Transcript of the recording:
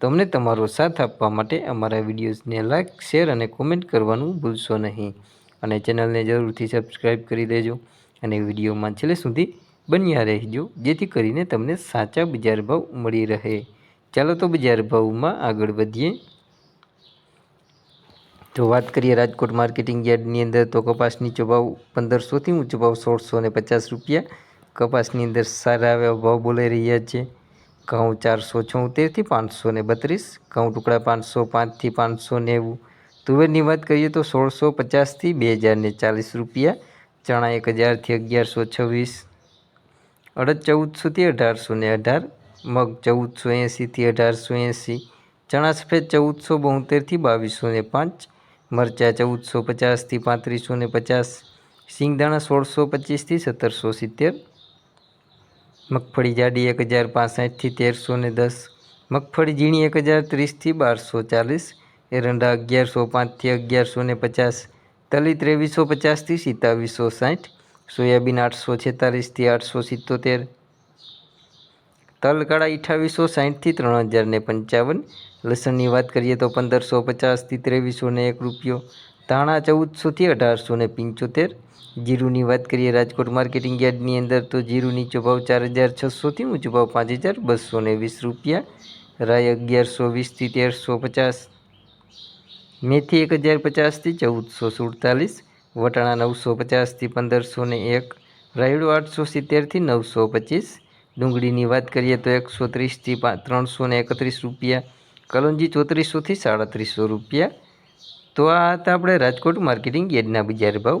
તો અમને તમારો સાથ આપવા માટે અમારા વિડીયોઝને લાઇક શેર અને કોમેન્ટ કરવાનું ભૂલશો નહીં. અને ચેનલને જરૂરથી સબસ્ક્રાઈબ કરી દેજો અને વિડીયોમાં છેલ્લે સુધી બન્યા રહેજો, જેથી કરીને તમને સાચા બજાર ભાવ મળી રહે. ચાલો તો બજાર ભાવમાં આગળ વધીએ. તો વાત કરીએ રાજકોટ માર્કેટિંગ યાર્ડની અંદર, તો કપાસની ભાવ પંદરસોથી ઊંચો ભાવ સોળસો ને પચાસ રૂપિયા. કપાસની અંદર સારા એવા ભાવ બોલાઈ રહ્યા છે. ઘઉં ચારસો છોતેરથી પાંચસો ને બત્રીસ, ઘઉં ટુકડા પાંચસો પાંચથી પાંચસો નેવું. તુવેરની વાત કરીએ તો સોળસો પચાસથી બે હજારને ચાલીસ રૂપિયા, ચણા એક હજારથી અગિયારસો છવ્વીસ, અડદ ચૌદસોથી અઢારસો ને અઢાર, મગ ચૌદસો એંસીથી અઢારસો એંસી, ચણા સફેદ ચૌદસો બોતેરથી બાવીસો ને પાંચ, મરચાં ચૌદસો પચાસથી પાંત્રીસો ને પચાસ, સિંગદાણા સોળસો પચીસથી સત્તરસો સિત્તેર મગફળી જાડી એક હજાર પાસઠથી તેરસો ને દસ, મગફળી ઝીણી એક હજાર ત્રીસથી બારસો ચાલીસ એરંડા અગિયારસો પાંચથી અગિયારસો ને પચાસ, તલી ત્રેવીસો પચાસથી સિત્તાવીસો સાઠ, સોયાબીન આઠસો છેતાલીસથી આઠસો સિત્તોતેર તલકાળા અઠાવીસો સાઠથી ત્રણ હજાર ને પંચાવન, લસણની વાત કરીએ તો પંદરસો પચાસથી ત્રેવીસો ને એક રૂપિયો, ધાણા ચૌદસોથી અઢારસો ને પંચોતેર જીરુની વાત કરીએ, રાજકોટ માર્કેટિંગ યાર્ડની અંદર તો જીરું નીચો ભાવ ચાર હજાર છસોથી ઊંચો ભાવ પાંચ હજાર બસો ને વીસ રૂપિયા રાય અગિયારસો વીસથી તેરસો પચાસ, મેથી એક હજાર પચાસથી ચૌદસો સુડતાલીસ, વટાણા નવસો પચાસથી પંદરસો ને એક, રાયડો આઠસો સિત્તેરથી નવસો પચીસ, ડુંગળીની વાત કરીએ તો એકસો ત્રીસથી ત્રણસો ને એકત્રીસ રૂપિયા, કલોંજી ચોત્રીસોથી સાડત્રીસો રૂપિયા. તો આ હતા આપણે રાજકોટ માર્કેટિંગ યાર્ડના બજાર ભાવ.